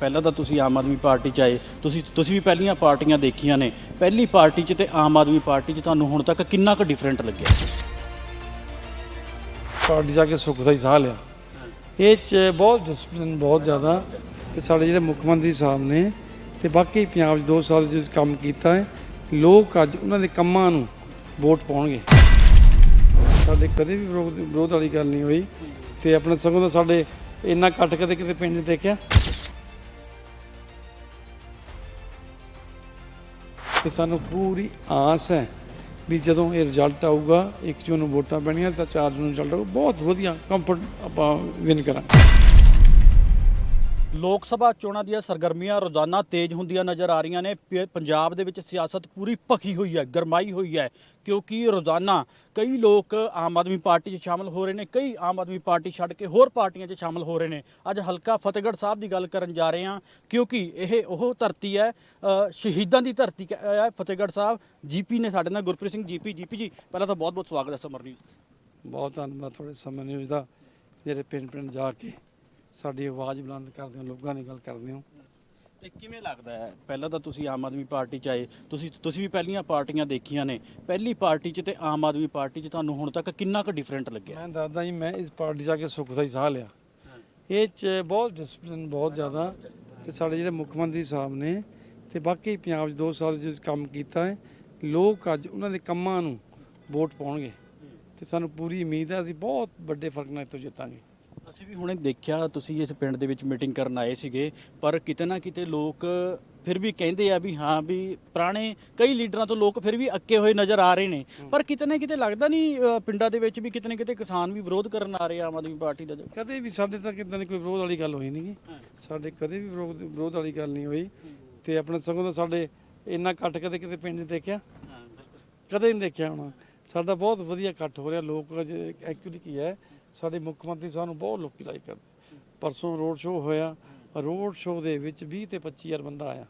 ਪਹਿਲਾਂ ਤਾਂ ਤੁਸੀਂ ਆਮ ਆਦਮੀ ਪਾਰਟੀ ਚ ਆਏ, ਤੁਸੀਂ ਤੁਸੀਂ ਵੀ ਪਹਿਲੀਆਂ ਪਾਰਟੀਆਂ ਦੇਖੀਆਂ ਨੇ। ਪਹਿਲੀ ਪਾਰਟੀ ਚ ਤੇ ਆਮ ਆਦਮੀ ਪਾਰਟੀ ਚ ਤੁਹਾਨੂੰ ਹੁਣ ਤੱਕ ਕਿੰਨਾ ਕੁ ਡਿਫਰੈਂਟ ਲੱਗਿਆ? ਪਾਰਟੀ ਜਾ ਕੇ ਸੁੱਖ ਦਾ ਹੀ ਸਾਹ ਲਿਆ। ਇਹ ਚ ਬਹੁਤ ਡਿਸਪਲਿਨ ਬਹੁਤ ਜ਼ਿਆਦਾ ਤੇ ਸਾਡੇ ਜਿਹੜੇ ਮੁੱਖ ਮੰਤਰੀ ਸਾਹਿਬ ਨੇ ਤੇ ਬਾਕੀ ਪੰਜਾਬ 'ਚ 2 ਸਾਲ ਜਿਸ ਕੰਮ ਕੀਤਾ ਹੈ, ਲੋਕ ਅੱਜ ਉਹਨਾਂ ਦੇ ਕੰਮਾਂ ਨੂੰ ਵੋਟ ਪਾਉਣਗੇ। ਸਾਡੇ ਕਦੇ ਵੀ ਵਿਰੋਧ ਵਿਰੋਧ ਵਾਲੀ ਗੱਲ ਨਹੀਂ ਹੋਈ ਤੇ ਆਪਣੇ ਸਗੋਂ ਦਾ ਸਾਡੇ ਇੰਨਾ ਘੱਟ ਕਦੇ ਕਿਤੇ ਪਿੰਡ 'ਚ ਦੇਖਿਆ। ਤੇ ਸਾਨੂੰ ਪੂਰੀ ਆਸ ਹੈ ਵੀ ਜਦੋਂ ਇਹ ਰਿਜ਼ਲਟ ਆਊਗਾ, ਇੱਕ ਜੂਨ ਨੂੰ ਵੋਟਾਂ ਪੈਣੀਆਂ ਤਾਂ ਚਾਰ ਜੂਨ ਨੂੰ ਰਿਜ਼ਲਟ ਆਊਗਾ। ਬਹੁਤ ਵਧੀਆ ਕੰਫਰਟ ਆਪਾਂ ਵਿਨ ਕਰਾਂਗੇ। ਲੋਕ ਸਭਾ ਚੋਣਾਂ ਦੀਆਂ ਸਰਗਰਮੀਆਂ ਰੋਜ਼ਾਨਾ ਤੇਜ਼ ਹੁੰਦੀਆਂ ਨਜ਼ਰ ਆ ਰਹੀਆਂ ਨੇ। ਪ- ਪੰਜਾਬ ਦੇ ਵਿੱਚ ਸਿਆਸਤ ਪੂਰੀ ਭਖੀ ਹੋਈ ਹੈ, ਗਰਮਾਈ ਹੋਈ ਹੈ, ਕਿਉਂਕਿ ਰੋਜ਼ਾਨਾ ਕਈ ਲੋਕ ਆਮ ਆਦਮੀ ਪਾਰਟੀ 'ਚ ਸ਼ਾਮਲ ਹੋ ਰਹੇ ਨੇ, ਕਈ ਆਮ ਆਦਮੀ ਪਾਰਟੀ ਛੱਡ ਕੇ ਹੋਰ ਪਾਰਟੀਆਂ 'ਚ ਸ਼ਾਮਲ ਹੋ ਰਹੇ ਨੇ। ਅੱਜ ਹਲਕਾ ਫਤਿਹਗੜ੍ਹ ਸਾਹਿਬ ਦੀ ਗੱਲ ਕਰਨ ਜਾ ਰਹੇ ਹਾਂ, ਕਿਉਂਕਿ ਇਹ ਉਹ ਧਰਤੀ ਹੈ ਸ਼ਹੀਦਾਂ ਦੀ ਧਰਤੀ ਕ- ਹੈ ਫਤਿਹਗੜ੍ਹ ਸਾਹਿਬ। ਜੀਪੀ ਨੇ ਸਾਡੇ ਨਾਲ ਗੁਰਪ੍ਰੀਤ ਸਿੰਘ ਜੀਪੀ ਜੀਪੀ ਜੀ, ਪਹਿਲਾਂ ਤਾਂ ਬਹੁਤ ਬਹੁਤ ਸਵਾਗਤ ਹੈ ਸਮਰ ਨਿਊਜ਼। ਬਹੁਤ ਧੰਨਵਾਦ ਤੁਹਾਡੇ ਸਮਰ ਨਿਊਜ਼ ਦਾ, ਜਿਹੜੇ ਪਿੰਡ ਪਿੰਡ ਜਾ ਕੇ ਸਾਡੀ ਆਵਾਜ਼ ਬੁਲੰਦ ਕਰਦੇ ਹੋ ਲੋਕਾਂ ਦੀ ਗੱਲ ਕਰਦੇ ਹੋ। ਤੇ ਕਿਵੇਂ ਲੱਗਦਾ ਹੈ? ਪਹਿਲਾਂ ਤਾਂ ਤੁਸੀਂ ਆਮ ਆਦਮੀ ਪਾਰਟੀ ਚ ਆਏ ਤੁਸੀਂ ਤੁਸੀਂ ਵੀ ਪਹਿਲੀਆਂ ਪਾਰਟੀਆਂ ਦੇਖੀਆਂ ਨੇ। ਪਹਿਲੀ ਪਾਰਟੀ ਚ ਤੇ ਆਮ ਆਦਮੀ ਪਾਰਟੀ ਚ ਤੁਹਾਨੂੰ ਹੁਣ ਤੱਕ ਕਿੰਨਾ ਕੁ ਡਿਫਰੈਂਟ ਲੱਗਿਆ? ਮੈਂ ਦੱਸਦਾ ਜੀ ਮੈਂ ਇਸ ਪਾਰਟੀ ਜਾ ਕੇ ਸੁੱਖ ਦਾ ਹੀ ਸਾਹ ਲਿਆ। ਇਹ ਚ ਬਹੁਤ ਡਿਸਪਲਿਨ ਬਹੁਤ ਜ਼ਿਆਦਾ। ਤੇ ਸਾਡੇ ਜਿਹੜੇ ਮੁੱਖ ਮੰਤਰੀ ਸਾਹਿਬ ਨੇ ਤੇ ਬਾਕੀ ਪੰਜਾਬ 'ਚ 2 ਸਾਲ ਜਿਸ ਕੰਮ ਕੀਤਾ ਹੈ। ਲੋਕ ਅੱਜ ਉਹਨਾਂ ਦੇ ਕੰਮਾਂ ਨੂੰ ਵੋਟ ਪਾਉਣਗੇ। ਤੇ ਸਾਨੂੰ ਪੂਰੀ ਉਮੀਦ ਹੈ ਅਸੀਂ ਬਹੁਤ ਵੱਡੇ ਫ਼ਰਕ ਨਾਲ ਇੱਥੋਂ ਜਿੱਤਾਂਗੇ। ਅਸੀਂ ਵੀ ਹੁਣੇ ਦੇਖਿਆ ਤੁਸੀਂ ਇਸ ਪਿੰਡ ਦੇ ਵਿੱਚ ਮੀਟਿੰਗ ਕਰਨ ਆਏ ਸੀਗੇ ਪਰ ਕਿਤੇ ਨਾ ਕਿਤੇ ਲੋਕ ਫਿਰ ਵੀ ਕਹਿੰਦੇ ਆ ਵੀ ਹਾਂ ਵੀ ਪੁਰਾਣੇ ਕਈ ਲੀਡਰਾਂ ਤੋਂ ਲੋਕ ਫਿਰ ਵੀ ਅੱਕੇ ਹੋਏ ਨਜ਼ਰ ਆ ਰਹੇ ਨੇ। ਪਰ ਕਿਤੇ ਨਾ ਕਿਤੇ ਲੱਗਦਾ ਨਹੀਂ ਅ, ਪਿੰਡਾਂ ਦੇ ਵਿੱਚ ਵੀ ਕਿਤੇ ਨਾ ਕਿਤੇ ਕਿਸਾਨ ਵੀ ਵਿਰੋਧ ਕਰਨ ਆ ਰਹੇ ਆ ਆਮ ਆਦਮੀ ਪਾਰਟੀ ਦਾ ਕਦੇ ਵੀ ਸਾਡੇ ਤੱਕ ਇਦਾਂ ਦੀ ਕੋਈ ਵਿਰੋਧ ਵਾਲੀ ਗੱਲ ਹੋਈ ਨਹੀਂ। ਸਾਡੇ ਕਦੇ ਵੀ ਵਿਰੋਧ ਵਿਰੋਧ ਵਾਲੀ ਗੱਲ ਨਹੀਂ ਹੋਈ। ਤੇ ਆਪਣੇ ਸਗੋਂ ਦਾ ਸਾਡੇ ਇੰਨਾ ਕੱਟ ਕਦੇ ਕਿਤੇ ਪਿੰਡ 'ਚ ਦੇਖਿਆ? ਕਦੇ ਨਹੀਂ ਦੇਖਿਆ ਹੋਣਾ। ਸਾਡਾ ਬਹੁਤ ਵਧੀਆ ਇਕੱਠ ਹੋ ਰਿਹਾ ਲੋਕ ਐਕਚੁਅਲੀ ਕੀ ਹੈ। ਸਾਡੇ ਮੁੱਖ ਮੰਤਰੀ ਸਾਹਿਬ ਨੂੰ ਬਹੁਤ ਲੋਕੀ ਲਾਈਕ ਕਰਦੇ। ਪਰਸੋਂ ਰੋਡ ਸ਼ੋਅ ਹੋਇਆ, ਰੋਡ ਸ਼ੋਅ ਦੇ ਵਿੱਚ 20 ਤੇ 25000 ਬੰਦਾ ਆਇਆ।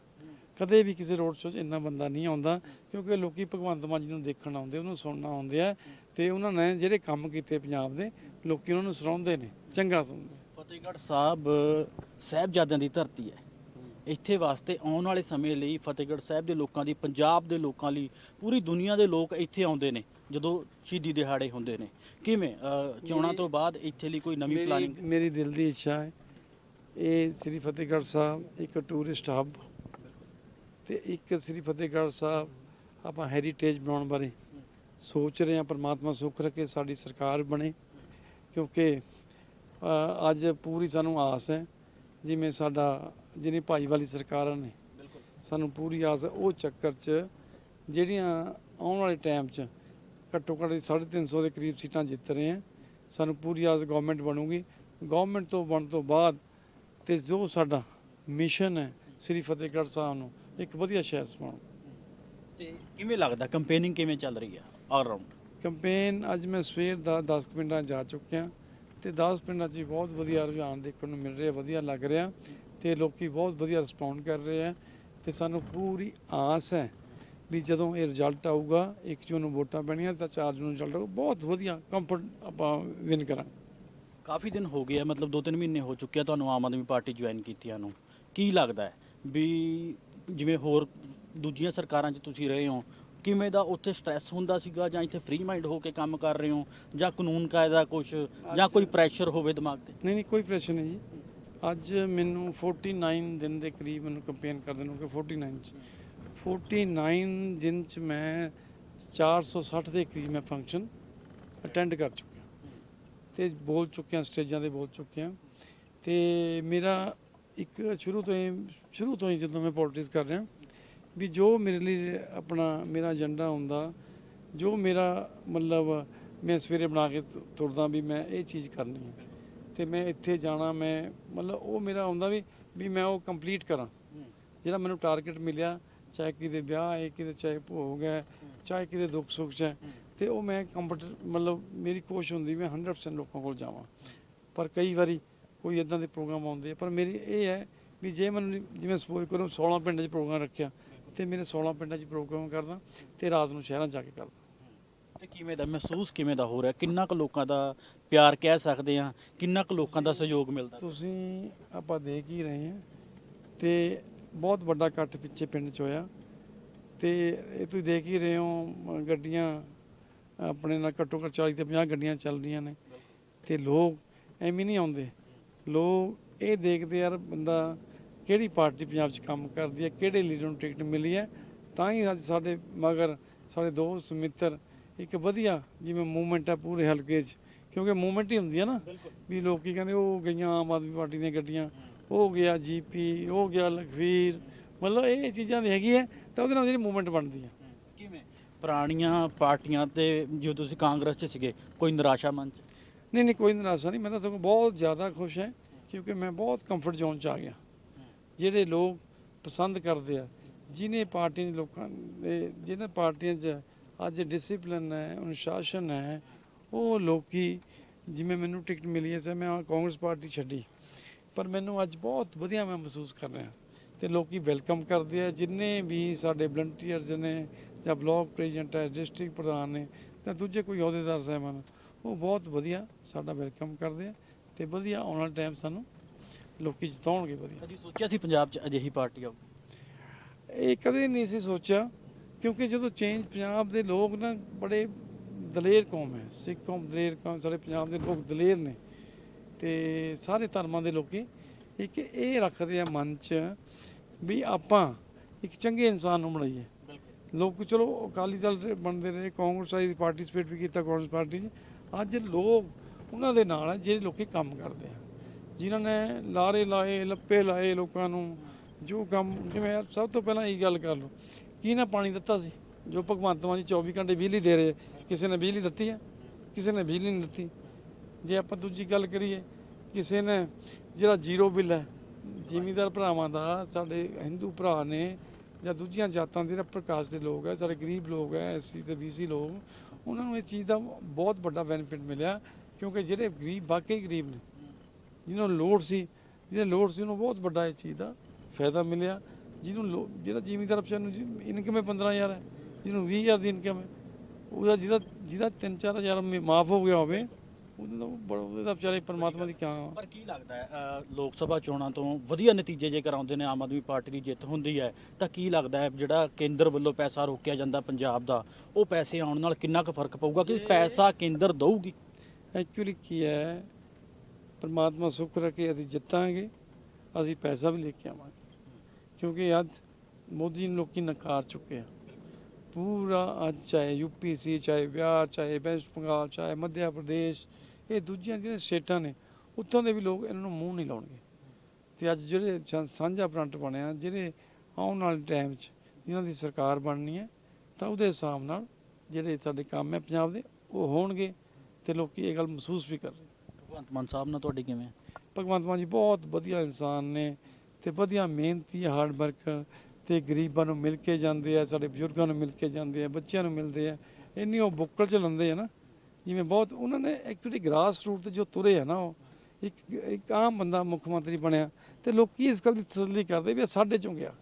ਕਦੇ ਵੀ ਕਿਸੇ ਰੋਡ ਸ਼ੋਅ 'ਚ ਇੰਨਾ ਬੰਦਾ ਨਹੀਂ ਆਉਂਦਾ, ਕਿਉਂਕਿ ਲੋਕੀ ਭਗਵੰਤ ਮਾਨ ਜੀ ਨੂੰ ਦੇਖਣ ਆਉਂਦੇ, ਉਹਨੂੰ ਸੁਣਨਾ ਆਉਂਦੇ ਆ ਤੇ ਉਹਨਾਂ ਨੇ ਜਿਹੜੇ ਕੰਮ ਕੀਤੇ ਪੰਜਾਬ ਦੇ, ਲੋਕੀ ਉਹਨਾਂ ਨੂੰ ਸਰਾਉਂਦੇ ਨੇ, ਚੰਗਾ ਸੁਣਦੇ ਫਤਿਹਗੜ੍ਹ ਸਾਹਿਬ ਸਾਹਿਬਜ਼ਾਦਿਆਂ ਦੀ ਧਰਤੀ ਹੈ। ਇੱਥੇ ਵਾਸਤੇ ਆਉਣ ਵਾਲੇ ਸਮੇਂ ਲਈ ਫਤਿਹਗੜ੍ਹ ਸਾਹਿਬ ਦੇ ਲੋਕਾਂ ਦੀ ਪੰਜਾਬ ਦੇ ਲੋਕਾਂ ਲਈ ਪੂਰੀ ਦੁਨੀਆ ਦੇ ਲੋਕ ਇੱਥੇ ਆਉਂਦੇ ਨੇ ਜਦੋਂ ਸ਼ਹੀਦੀ ਦਿਹਾੜੇ ਹੁੰਦੇ ਨੇ। ਕਿਵੇਂ? ਅ, ਚੋਣਾਂ ਤੋਂ ਬਾਅਦ ਇੱਥੇ ਲਈ ਕੋਈ ਨਵੀਂ ਮੇਰੀ ਪਲਾਨਿੰਗ ਮੇਰੀ ਦਿਲ ਦੀ ਇੱਛਾ ਹੈ। ਇਹ ਸ੍ਰੀ ਫਤਿਹਗੜ੍ਹ ਸਾਹਿਬ ਇੱਕ ਟੂਰਿਸਟ ਹੱਬ ਤੇ ਇੱਕ ਸ੍ਰੀ ਫਤਿਹਗੜ੍ਹ ਸਾਹਿਬ ਆਪਾਂ ਹੈਰੀਟੇਜ ਬਣਾਉਣ ਬਾਰੇ ਸੋਚ ਰਹੇ ਹਾਂ ਪਰਮਾਤਮਾ ਸੁੱਖ ਰੱਖੇ ਸਾਡੀ ਸਰਕਾਰ ਬਣੇ। ਕਿਉਂਕਿ ਅ, ਅੱਜ ਪੂਰੀ ਸਾਨੂੰ ਆਸ ਹੈ ਜਿਵੇਂ ਸਾਡਾ ਜਿਹਨੇ ਭਾਈ ਵਾਲੀ ਸਰਕਾਰਾਂ ਨੇ ਸਾਨੂੰ ਪੂਰੀ ਆਸ ਹੈ ਉਹ ਚੱਕਰ 'ਚ ਜਿਹੜੀਆਂ ਆਉਣ ਵਾਲੇ ਟਾਈਮ 'ਚ ਘੱਟੋ ਘੱਟ 350 ਦੇ ਕਰੀਬ ਸੀਟਾਂ ਜਿੱਤ ਰਹੇ ਹਾਂ ਸਾਨੂੰ ਪੂਰੀ ਆਸ ਗਵਰਨਮੈਂਟ ਬਣੂਗੀ। ਗਵਰਨਮੈਂਟ ਤੋਂ ਬਣਨ ਤੋਂ ਬਾਅਦ ਤੇ ਜੋ ਸਾਡਾ ਮਿਸ਼ਨ ਹੈ ਸ੍ਰੀ ਫਤਿਹਗੜ੍ਹ ਸਾਹਿਬ ਨੂੰ ਇੱਕ ਵਧੀਆ ਸ਼ਹਿਰ ਸਮਾਉਣ। ਤੇ ਕਿਵੇਂ ਲੱਗਦਾ ਕੰਪੇਨਿੰਗ ਕਿਵੇਂ ਚੱਲ ਰਹੀ ਹੈ ਆਲ ਰਾਊਂਡ ਕੈਂਪੇਨ ਅੱਜ ਮੈਂ ਸਵੇਰ ਦਾ 10 ਪਿੰਡਾਂ 'ਚ ਜਾ ਚੁੱਕਿਆ। ਤੇ 10 ਪਿੰਡਾਂ 'ਚ ਵੀ ਬਹੁਤ ਵਧੀਆ ਰੁਝਾਨ ਦੇਖਣ ਨੂੰ ਮਿਲ ਰਿਹਾ, ਵਧੀਆ ਲੱਗ ਰਿਹਾ ਤੇ ਲੋਕੀ ਬਹੁਤ ਵਧੀਆ ਰਿਸਪੌਂਡ ਕਰ ਰਹੇ ਆ ਤੇ ਸਾਨੂੰ ਪੂਰੀ ਆਸ ਹੈ ਵੀ ਜਦੋਂ ਇਹ ਰਿਜ਼ਲਟ ਆਊਗਾ 1 ਜੂਨ ਨੂੰ ਵੋਟਾਂ ਪੈਣੀਆਂ ਤਾਂ 4 ਜੂਨ ਨੂੰ ਰਿਜ਼ਲਟ ਆਊਗਾ, ਬਹੁਤ ਵਧੀਆ ਕੰਫਰਟ ਆਪਾਂ ਵਿਨ ਕਰਾਂਗੇ। ਕਾਫੀ ਦਿਨ ਹੋ ਗਏ ਆ, ਮਤਲਬ 2-3 ਮਹੀਨੇ ਹੋ ਚੁੱਕੇ ਆ ਤੁਹਾਨੂੰ ਆਮ ਆਦਮੀ ਪਾਰਟੀ ਜੁਆਇਨ ਕੀਤੀਆਂ ਨੂੰ। ਕੀ ਲੱਗਦਾ ਹੈ ਵੀ ਜਿਵੇਂ ਹੋਰ ਦੂਜੀਆਂ ਸਰਕਾਰਾਂ 'ਚ ਤੁਸੀਂ ਰਹੇ ਹੋ ਕਿਵੇਂ ਦਾ ਉੱਥੇ ਸਟ੍ਰੈਸ ਹੁੰਦਾ ਸੀਗਾ ਜਾਂ ਇੱਥੇ ਫ੍ਰੀ ਮਾਈਂਡ ਹੋ ਕੇ ਕੰਮ ਕਰ ਰਹੇ ਹੋ ਜਾਂ ਕਾਨੂੰਨ ਕਾਇਦਾ ਕੁਝ ਜਾਂ ਕੋਈ ਪ੍ਰੈਸ਼ਰ ਹੋਵੇ ਦਿਮਾਗ ਤੇ? ਨਹੀਂ ਨਹੀਂ, ਕੋਈ ਪ੍ਰੈਸ਼ਰ ਨਹੀਂ ਜੀ। ਅੱਜ ਮੈਨੂੰ 49 ਦਿਨ ਦੇ ਕਰੀਬ ਮੈਨੂੰ ਕੰਪੇਨ ਕਰਦੇ ਨੂੰ ਕਿ 49 ਚ। 49 ਦਿਨ ਚ ਮੈਂ 460 ਦੇ ਕਰੀਬ ਮੈਂ ਫੰਕਸ਼ਨ ਅਟੈਂਡ ਕਰ ਚੁੱਕਿਆ। ਤੇ ਬੋਲ ਚੁੱਕਿਆ ਸਟੇਜਾਂ ਤੇ ਬੋਲ ਚੁੱਕਿਆ। ਤੇ ਮੇਰਾ ਇੱਕ ਸ਼ੁਰੂ ਤੋਂ ਹੀ, ਸ਼ੁਰੂ ਤੋਂ ਹੀ ਜਦੋਂ ਮੈਂ ਪੋਲਿਟਿਕਸ ਕਰ ਰਿਹਾ ਵੀ ਜੋ ਮੇਰੇ ਲਈ ਆਪਣਾ ਮੇਰਾ ਏਜੰਡਾ ਹੁੰਦਾ, ਜੋ ਮੇਰਾ ਮਤਲਬ ਮੈਂ ਸਵੇਰੇ ਬਣਾ ਕੇ ਤੁਰਦਾ ਵੀ ਮੈਂ ਇਹ ਚੀਜ਼ ਕਰਨੀ ਹੈ। ਤੇ ਮੈਂ ਇੱਥੇ ਜਾਣਾ, ਮੈਂ ਮਤਲਬ ਉਹ ਮੇਰਾ ਹੁੰਦਾ ਵੀ ਵੀ ਮੈਂ ਉਹ ਕੰਪਲੀਟ ਕਰਾਂ। ਜਿਹੜਾ ਮੈਨੂੰ ਟਾਰਗੇਟ ਮਿਲਿਆ, ਚਾਹੇ ਕਿਤੇ ਵਿਆਹ ਹੈ, ਕਿਤੇ ਚਾਹੇ ਭੋਗ ਹੈ, ਚਾਹੇ ਕਿਤੇ ਦੁੱਖ ਸੁੱਖ 'ਚ ਹੈ, ਤੇ ਉਹ ਮੈਂ ਕੰਪਟ ਮਤਲਬ ਮੇਰੀ ਕੋਸ਼ਿਸ਼ ਹੁੰਦੀ ਮੈਂ 100% ਲੋਕਾਂ ਕੋਲ ਜਾਵਾਂ। ਪਰ ਕਈ ਵਾਰੀ ਕੋਈ ਇਦਾਂ ਦੇ ਪ੍ਰੋਗਰਾਮ ਆਉਂਦੇ ਪਰ ਮੇਰੀ ਇਹ ਹੈ ਵੀ ਜੇ ਮੈਨੂੰ, ਜਿਵੇਂ ਸਪੋਜ਼ ਕਰੋ 16 ਪਿੰਡਾਂ 'ਚ ਪ੍ਰੋਗਰਾਮ ਰੱਖਿਆ ਤੇ ਮੇਰੇ 16 ਪਿੰਡਾਂ 'ਚ ਪ੍ਰੋਗਰਾਮ ਕਰਦਾ ਤੇ ਰਾਤ ਨੂੰ ਸ਼ਹਿਰਾਂ 'ਚ ਜਾ ਕੇ ਕਰਦਾ। ਤੇ ਕਿਵੇਂ ਦਾ ਮਹਿਸੂਸ ਕਿਵੇਂ ਦਾ ਹੋ ਰਿਹਾ? ਕਿੰਨਾ ਕੁ ਲੋਕਾਂ ਦਾ ਪਿਆਰ ਕਹਿ ਸਕਦੇ ਆ ਕਿੰਨਾ ਕੁ ਲੋਕਾਂ ਦਾ ਸਹਿਯੋਗ ਮਿਲਦਾ? ਤੁਸੀਂ ਆਪਾਂ ਦੇਖ ਹੀ ਰਹੇ ਹਾਂ ਤੇ ਬਹੁਤ ਵੱਡਾ ਇਕੱਠ ਪਿੱਛੇ ਪਿੰਡ 'ਚ ਹੋਇਆ ਤੇ ਇਹ ਤੁਸੀਂ ਦੇਖ ਹੀ ਰਹੇ ਹੋ ਗੱਡੀਆਂ ਆਪਣੇ ਨਾਲ ਘੱਟੋ ਘੱਟ 40 ਤੇ 50 ਗੱਡੀਆਂ ਚੱਲ ਰਹੀਆਂ ਨੇ ਤੇ ਲੋਕ ਐਵੇਂ ਨਹੀਂ ਆਉਂਦੇ। ਲੋਕ ਇਹ ਦੇਖਦੇ ਯਾਰ ਬੰਦਾ ਕਿਹੜੀ ਪਾਰਟੀ ਪੰਜਾਬ 'ਚ ਕੰਮ ਕਰਦੀ ਹੈ ਕਿਹੜੇ ਲੀਡਰ ਨੂੰ ਟਿਕਟ ਮਿਲੀ ਹੈ ਤਾਂ ਹੀ ਅੱਜ ਸਾਡੇ ਮਗਰ ਸਾਡੇ ਦੋਸਤ ਮਿੱਤਰ ਇੱਕ ਵਧੀਆ ਜਿਵੇਂ ਮੂਵਮੈਂਟ ਹੈ ਪੂਰੇ ਹਲਕੇ 'ਚ ਕਿਉਂਕਿ ਮੂਵਮੈਂਟ ਹੀ ਹੁੰਦੀ ਹੈ ਨਾ ਵੀ ਲੋਕੀ ਕਹਿੰਦੇ ਉਹ ਗਈਆਂ ਆਮ ਆਦਮੀ ਪਾਰਟੀ ਦੀਆਂ ਗੱਡੀਆਂ ਉਹ ਗਿਆ ਜੀਪੀ ਉਹ ਗਿਆ ਲਖਵੀਰ ਮਤਲਬ ਇਹ ਚੀਜ਼ਾਂ ਦੀ ਹੈਗੀ ਹੈ ਤਾਂ ਉਹਦੇ ਨਾਲ ਜਿਹੜੀ ਮੂਵਮੈਂਟ ਬਣਦੀ ਹੈ। ਕਿਵੇਂ? ਪੁਰਾਣੀਆਂ ਪਾਰਟੀਆਂ ਤੇ ਜੋ ਤੁਸੀਂ ਕਾਂਗਰਸ 'ਚ ਸੀਗੇ ਕੋਈ ਨਿਰਾਸ਼ਾ ਮਨ 'ਚ? ਨਹੀਂ ਨਹੀਂ ਕੋਈ ਨਿਰਾਸ਼ਾ ਨਹੀਂ ਮੈਂ ਤਾਂ ਸਗੋਂ ਬਹੁਤ ਜ਼ਿਆਦਾ ਖੁਸ਼ ਹਾਂ ਕਿਉਂਕਿ ਮੈਂ ਬਹੁਤ ਕੰਫਰਟ ਜ਼ੋਨ 'ਚ ਆ ਗਿਆ। ਜਿਹੜੇ ਲੋਕ ਪਸੰਦ ਕਰਦੇ ਆ, ਜਿਨੇ ਪਾਰਟੀਆਂ ਦੇ ਲੋਕਾਂ ਦੇ ਜਿਹਨਾਂ ਪਾਰਟੀਆਂ 'ਚ ਅੱਜ ਡਿਸਪਲਿਨ ਹੈ, ਅਨੁਸ਼ਾਸਨ ਹੈ, ਉਹ ਲੋਕੀ, ਜਿਵੇਂ ਮੈਨੂੰ ਟਿਕਟ ਮਿਲੀ ਹੈ ਮੈਂ ਕਾਂਗਰਸ ਪਾਰਟੀ ਛੱਡੀ, ਪਰ ਮੈਨੂੰ ਅੱਜ ਬਹੁਤ ਵਧੀਆ ਮੈਂ ਮਹਿਸੂਸ ਕਰ ਰਿਹਾ। ਤੇ ਲੋਕੀ ਵੈਲਕਮ ਕਰਦੇ ਆ, ਜਿੰਨੇ ਵੀ ਸਾਡੇ ਵਲੰਟੀਅਰਸ ਨੇ ਜਾਂ ਬਲਾਕ ਪ੍ਰੈਜ਼ੀਡੈਂਟ ਹੈ ਡਿਸਟ੍ਰਿਕਟ ਪ੍ਰਧਾਨ ਨੇ ਤਾਂ ਦੂਜੇ ਕੋਈ ਅਹੁਦੇਦਾਰ ਸਾਹਿਬਾਨ, ਉਹ ਬਹੁਤ ਵਧੀਆ ਸਾਡਾ ਵੈਲਕਮ ਕਰਦੇ ਆ ਤੇ ਵਧੀਆ ਆਉਣ ਵਾਲਾ ਟਾਈਮ ਸਾਨੂੰ ਲੋਕੀ ਜਿਤਾਉਣਗੇ ਵਧੀਆ। ਕਦੀ ਸੋਚਿਆ ਸੀ ਪੰਜਾਬ 'ਚ ਅਜਿਹੀ ਪਾਰਟੀ ਆਊ ਇਹ ਕਦੇ ਨਹੀਂ ਸੀ ਸੋਚਿਆ ਕਿਉਂਕਿ ਜਦੋਂ ਚੇਂਜ ਪੰਜਾਬ ਦੇ ਲੋਕ ਨਾ ਬੜੇ ਦਲੇਰ ਕੌਮ ਹੈ ਸਿੱਖ ਕੌਮ ਦਲੇਰ ਕੌਮ ਸਾਡੇ ਪੰਜਾਬ ਦੇ ਲੋਕ ਦਲੇਰ ਨੇ। ਤੇ ਸਾਰੇ ਧਰਮਾਂ ਦੇ ਲੋਕੀ ਇੱਕ ਇਹ ਰੱਖਦੇ ਆ ਮਨ 'ਚ ਵੀ ਆਪਾਂ ਇੱਕ ਚੰਗੇ ਇਨਸਾਨ ਨੂੰ ਬਣਾਈਏ। ਲੋਕ ਚਲੋ ਅਕਾਲੀ ਦਲ ਦੇ ਬਣਦੇ ਰਹੇ ਕਾਂਗਰਸ ਆਈ ਪਾਰਟਿਸਿਪੇਟ ਵੀ ਕੀਤਾ ਕਾਂਗਰਸ ਪਾਰਟੀ 'ਚ। ਅੱਜ ਲੋਕ ਉਹਨਾਂ ਦੇ ਨਾਲ ਆ ਜਿਹੜੇ ਲੋਕੀ ਕੰਮ ਕਰਦੇ ਆ। ਜਿਨ੍ਹਾਂ ਨੇ ਲਾਰੇ ਲਾਏ, ਲੱਪੇ ਲਾਏ ਲੋਕਾਂ ਨੂੰ, ਜੋ ਕੰਮ, ਜਿਵੇਂ ਸਭ ਤੋਂ ਪਹਿਲਾਂ ਇਹ ਗੱਲ ਕਰ ਲਓ। ਕੀ ਨਾ ਪਾਣੀ ਦਿੱਤਾ ਸੀ? ਜੋ ਭਗਵੰਤ ਮਾਨ ਜੀ 24 ਘੰਟੇ ਬਿਜਲੀ ਦੇ ਰਹੇ ਕਿਸੇ ਨੇ ਬਿਜਲੀ ਦਿੱਤੀ ਹੈ ਕਿਸੇ ਨੇ ਬਿਜਲੀ ਨਹੀਂ ਦਿੱਤੀ। ਜੇ ਆਪਾਂ ਦੂਜੀ ਗੱਲ ਕਰੀਏ, ਕਿਸੇ ਨੇ ਜਿਹੜਾ ਜ਼ੀਰੋ ਬਿੱਲ ਹੈ, ਜ਼ਿਮੀਦਾਰ ਭਰਾਵਾਂ ਦਾ, ਸਾਡੇ ਹਿੰਦੂ ਭਰਾ ਨੇ, ਜਾਂ ਦੂਜੀਆਂ ਜਾਤਾਂ ਦੇ, ਜਿਹੜਾ ਪ੍ਰਕਾਸ਼ ਦੇ ਲੋਕ ਹੈ, ਸਾਡੇ ਗਰੀਬ ਲੋਕ ਹੈ, ਐਸਸੀ ਤੇ ਬੀਸੀ ਲੋਕ, ਉਹਨਾਂ ਨੂੰ ਇਹ ਚੀਜ਼ ਦਾ ਬਹੁਤ ਵੱਡਾ ਬੈਨੀਫਿਟ ਮਿਲਿਆ, ਕਿਉਂਕਿ ਜਿਹੜੇ ਗਰੀਬ, ਵਾਕਈ ਗਰੀਬ ਨੇ ਜਿਹਨਾਂ ਨੂੰ ਲੋੜ ਸੀ ਜਿਹਨੇ ਲੋੜ ਸੀ ਉਹਨੂੰ ਬਹੁਤ ਵੱਡਾ ਇਸ ਚੀਜ਼ ਦਾ ਫਾਇਦਾ ਮਿਲਿਆ। ਜਿਹਨੂੰ ਜਿਹੜਾ ਜ਼ਿਮੀਂਦਾਰ ਵਿਚਾਰ ਨੂੰ ਇਨਕਮ ਹੈ 15000 ਹੈ ਜਿਹਨੂੰ 20000 ਦੀ ਇਨਕਮ ਹੈ ਉਹਦਾ ਜਿਹਦਾ ਜਿਹਦਾ 3-4000 ਮਾਫ ਹੋ ਗਿਆ ਹੋਵੇ ਉਹਦਾ ਬੜਾ ਉਹਦਾ ਵਿਚਾਰੇ ਪਰਮਾਤਮਾ ਦੀ ਕਿਆ ਪਰ ਕੀ ਲੱਗਦਾ ਹੈ ਲੋਕ ਸਭਾ ਚੋਣਾਂ ਤੋਂ ਵਧੀਆ ਨਤੀਜੇ ਜੇਕਰ ਆਉਂਦੇ ਨੇ ਆਮ ਆਦਮੀ ਪਾਰਟੀ ਦੀ ਜਿੱਤ ਹੁੰਦੀ ਹੈ ਤਾਂ ਕੀ ਲੱਗਦਾ ਹੈ ਜਿਹੜਾ ਕੇਂਦਰ ਵੱਲੋਂ ਪੈਸਾ ਰੋਕਿਆ ਜਾਂਦਾ ਪੰਜਾਬ ਦਾ ਉਹ ਪੈਸੇ ਆਉਣ ਨਾਲ ਕਿੰਨਾ ਕੁ ਫ਼ਰਕ ਪਊਗਾ ਕਿ ਪੈਸਾ ਕੇਂਦਰ ਦਊਗੀ? ਐਕਚੁਅਲੀ ਕੀ ਹੈ ਪਰਮਾਤਮਾ ਸੁੱਖ ਰੱਖੇ, ਅਸੀਂ ਜਿੱਤਾਂਗੇ, ਅਸੀਂ ਪੈਸਾ ਵੀ ਲੈ ਕੇ ਆਵਾਂਗੇ। ਕਿਉਂਕਿ ਅੱਜ ਮੋਦੀ ਨੂੰ ਲੋਕੀ ਨਕਾਰ ਚੁੱਕੇ ਆ। ਪੂਰਾ ਅੱਜ ਚਾਹੇ ਯੂਪੀ ਸੀ, ਚਾਹੇ ਬਿਹਾਰ, ਚਾਹੇ ਵੈਸਟ ਬੰਗਾਲ, ਚਾਹੇ ਮੱਧ ਪ੍ਰਦੇਸ਼, ਇਹ ਦੂਜੀਆਂ ਜਿਹੜੀਆਂ ਸਟੇਟਾਂ ਨੇ, ਉੱਥੋਂ ਦੇ ਵੀ ਲੋਕ ਇਹਨਾਂ ਨੂੰ ਮੂੰਹ ਨਹੀਂ ਲਾਉਣਗੇ। ਤੇ ਅੱਜ ਜਿਹੜੇ ਸਾਂਝਾ ਫਰੰਟ ਬਣਿਆ ਜਿਹੜੇ ਆਉਣ ਵਾਲੇ ਟਾਈਮ 'ਚ ਜਿਨ੍ਹਾਂ ਦੀ ਸਰਕਾਰ ਬਣਨੀ ਹੈ, ਤਾਂ ਉਹਦੇ ਹਿਸਾਬ ਨਾਲ ਜਿਹੜੇ ਸਾਡੇ ਕੰਮ ਹੈ ਪੰਜਾਬ ਦੇ, ਉਹ ਹੋਣਗੇ ਤੇ ਲੋਕੀ ਇਹ ਗੱਲ ਮਹਿਸੂਸ ਵੀ ਕਰ ਰਹੇ ਭਗਵੰਤ ਮਾਨ ਸਾਹਿਬ ਨਾਲ ਤੁਹਾਡੀ ਕਿਵੇਂ? ਭਗਵੰਤ ਮਾਨ ਜੀ ਬਹੁਤ ਵਧੀਆ ਇਨਸਾਨ ਨੇ ਤੇ ਵਧੀਆ ਮਿਹਨਤੀ ਹਾਰਡ ਵਰਕਰ ਤੇ ਗਰੀਬਾਂ ਨੂੰ ਮਿਲ ਕੇ ਜਾਂਦੇ ਆ, ਸਾਡੇ ਬਜ਼ੁਰਗਾਂ ਨੂੰ ਮਿਲ ਕੇ ਜਾਂਦੇ ਆ, ਬੱਚਿਆਂ ਨੂੰ ਮਿਲਦੇ ਆ। ਇੰਨੀ ਉਹ ਬੁੱਕਲ ਚ ਲੰਦੇ ਆ ਨਾ, ਜਿਵੇਂ ਬਹੁਤ ਉਹਨਾਂ ਨੇ ਐਕਚੁਅਲੀ ਗ੍ਰਾਸ ਰੂਟ ਤੇ ਜੋ ਤੁਰੇ ਆ ਨਾ ਉਹ, ਇੱਕ ਇੱਕ ਆਮ ਬੰਦਾ ਮੁੱਖ ਮੰਤਰੀ ਬਣਿਆ ਤੇ ਲੋਕੀ ਇਸ ਗੱਲ ਦੀ ਤਸੱਲੀ ਕਰਦੇ ਵੀ ਇਹ ਸਾਡੇ ਚੋਂ ਗਿਆ।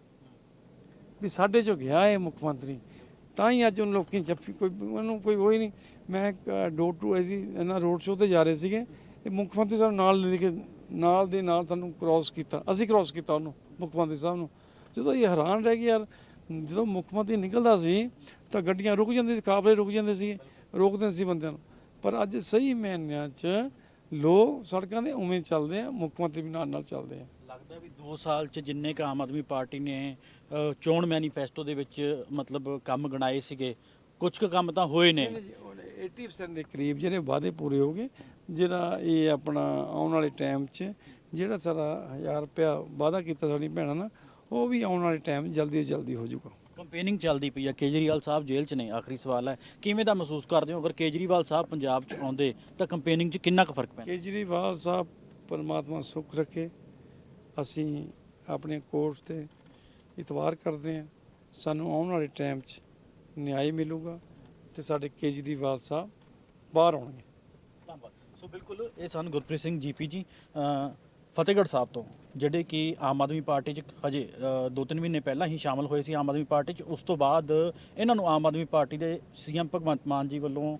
ਵੀ ਸਾਡੇ ਚੋਂ ਗਿਆ ਇਹ ਮੁੱਖ ਮੰਤਰੀ। ਤਾਂ ਹੀ ਅੱਜ ਉਹਨਾਂ ਲੋਕੀ ਜੱਫੀ, ਕੋਈ ਉਹਨੂੰ ਕੋਈ ਹੋਈ ਨਹੀਂ। ਮੈਂ ਡੋਰ ਟੂ ਐਸੀ ਇਹਨਾਂ ਰੋਡ ਸ਼ੋਅ ਤੇ ਜਾ ਰਹੇ ਸੀਗੇ। ਇਹ ਮੁੱਖ ਮੰਤਰੀ ਸਾਹਿਬ ਨਾਲ ਲੈ ਕੇ ਨਾਲ ਦੇ ਨਾਲ ਸਾਨੂੰ ਕ੍ਰਾਸ ਕੀਤਾ। ਅਸੀਂ ਕ੍ਰਾਸ ਕੀਤਾ ਉਹਨੂੰ ਮੁੱਖ ਮੰਤਰੀ ਸਾਹਿਬ ਨੂੰ। ਜਦੋਂ ਇਹ ਹੈਰਾਨ ਰਹਿ ਗਏ ਯਾਰ ਜਦੋਂ ਮੁੱਖ ਮੰਤਰੀ ਨਿਕਲਦਾ ਸੀ ਤਾਂ ਗੱਡੀਆਂ ਰੁਕ ਜਾਂਦੀਆਂ ਸੀ ਕਾਫਲੇ ਰੁਕ ਜਾਂਦੇ ਸੀ ਰੋਕਦੇ ਸੀ ਬੰਦਿਆਂ ਨੂੰ। ਪਰ ਅੱਜ ਸਹੀ ਮਾਇਨਿਆਂ 'ਚ ਲੋਕ ਸੜਕਾਂ ਦੇ ਉਵੇਂ ਚੱਲਦੇ ਆ ਮੁੱਖ ਮੰਤਰੀ ਵੀ ਨਾਲ ਨਾਲ ਚੱਲਦੇ ਆ। ਲੱਗਦਾ ਵੀ 2 ਸਾਲ ਚ ਜਿੰਨੇ ਕ ਆਮ ਆਦਮੀ ਪਾਰਟੀ ਨੇ ਚੋਣ ਮੈਨੀਫੈਸਟੋ ਦੇ ਵਿੱਚ ਮਤਲਬ ਕੰਮ ਗਣਾਏ ਸੀਗੇ ਕੁਝ ਕੁ ਕੰਮ ਤਾਂ ਹੋਏ ਨੇ। 80% ਦੇ ਕਰੀਬ ਜਿਹੜੇ ਵਾਅਦੇ ਪੂਰੇ ਹੋ ਗਏ ਜਿਹੜਾ ਇਹ ਆਪਣਾ ਆਉਣ ਵਾਲੇ ਟਾਈਮ 'ਚ ਜਿਹੜਾ ਸਾਡਾ 1000 ਰੁਪਇਆ ਵਾਅਦਾ ਕੀਤਾ ਸਾਡੀ ਭੈਣਾਂ ਨਾਲ ਉਹ ਵੀ ਆਉਣ ਵਾਲੇ ਟਾਈਮ ਜਲਦੀ ਤੋਂ ਜਲਦੀ ਹੋ ਜਾਊਗਾ। ਕੰਪੇਨਿੰਗ ਚੱਲਦੀ ਪਈ ਹੈ ਕੇਜਰੀਵਾਲ ਸਾਹਿਬ ਜੇਲ੍ਹ 'ਚ ਨੇ ਆਖਰੀ ਸਵਾਲ ਹੈ। ਕਿਵੇਂ ਦਾ ਮਹਿਸੂਸ ਕਰਦੇ ਹੋ? ਅਗਰ ਕੇਜਰੀਵਾਲ ਸਾਹਿਬ ਪੰਜਾਬ 'ਚ ਆਉਂਦੇ ਤਾਂ ਕੰਪੇਨਿੰਗ 'ਚ ਕਿੰਨਾ ਕੁ ਫ਼ਰਕ ਪੈਂਦਾ? ਕੇਜਰੀਵਾਲ ਸਾਹਿਬ ਪਰਮਾਤਮਾ ਸੁੱਖ ਰੱਖੇ। ਅਸੀਂ ਆਪਣੇ ਕੋਰਸ ਤੇ ਇਤਵਾਰ ਕਰਦੇ ਹਾਂ। ਸਾਨੂੰ ਆਉਣ ਵਾਲੇ ਟਾਈਮ 'ਚ ਨਿਆਂ ਮਿਲੂਗਾ ਤੇ ਸਾਡੇ ਕੇਜਰੀਵਾਲ ਸਾਹਿਬ ਬਾਹਰ ਆਉਣਗੇ। ਧੰਨਵਾਦ। ਸੋ ਬਿਲਕੁਲ ਇਹ ਸਨ ਗੁਰਪ੍ਰੀਤ ਸਿੰਘ ਜੀਪੀ ਜੀ ਫਤਿਹਗੜ੍ਹ ਸਾਹਿਬ ਤੋਂ, ਜਿਹੜੇ ਕਿ ਆਮ ਆਦਮੀ ਪਾਰਟੀ 'ਚ ਹਜੇ 2-3 ਮਹੀਨੇ ਪਹਿਲਾਂ ਹੀ ਸ਼ਾਮਲ ਹੋਏ ਸੀ ਆਮ ਆਦਮੀ ਪਾਰਟੀ 'ਚ। ਉਸ ਤੋਂ ਬਾਅਦ ਇਹਨਾਂ ਨੂੰ ਆਮ ਆਦਮੀ ਪਾਰਟੀ ਦੇ ਸੀਐਮ ਭਗਵੰਤ ਮਾਨ ਜੀ ਵੱਲੋਂ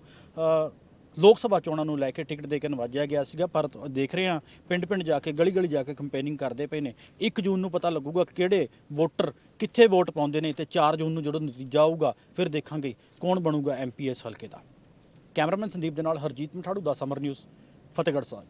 ਲੋਕ ਸਭਾ ਚੋਣਾਂ ਨੂੰ ਲੈ ਕੇ ਟਿਕਟ ਦੇ ਕੇ ਨਵਾਜਿਆ ਗਿਆ ਸੀਗਾ। ਪਰ ਦੇਖ ਰਹੇ ਹਾਂ, ਪਿੰਡ-ਪਿੰਡ ਜਾ ਕੇ, ਗਲੀ-ਗਲੀ ਜਾ ਕੇ ਕੰਪੇਨਿੰਗ ਕਰਦੇ ਪਏ ਨੇ। 1 ਜੂਨ ਨੂੰ ਪਤਾ ਲੱਗੂਗਾ ਕਿਹੜੇ ਵੋਟਰ ਕਿੱਥੇ ਵੋਟ ਪਾਉਂਦੇ ਨੇ ਤੇ 4 ਜੂਨ ਨੂੰ ਜਦੋਂ ਨਤੀਜਾ ਆਊਗਾ, ਫਿਰ ਦੇਖਾਂਗੇ ਕੌਣ ਬਣੂਗਾ ਐਮਪੀਐਸ ਹਲਕੇ ਦਾ। ਕੈਮਰਾਮੈਨ ਸੰਦੀਪ ਦੇ ਨਾਲ ਹਰਜੀਤ ਮਠਾੜੂ ਦਾ ਸਮਰ ਨਿਊਜ਼ ਫਤਿਹਗੜ੍ਹ ਸਾਹਿਬ।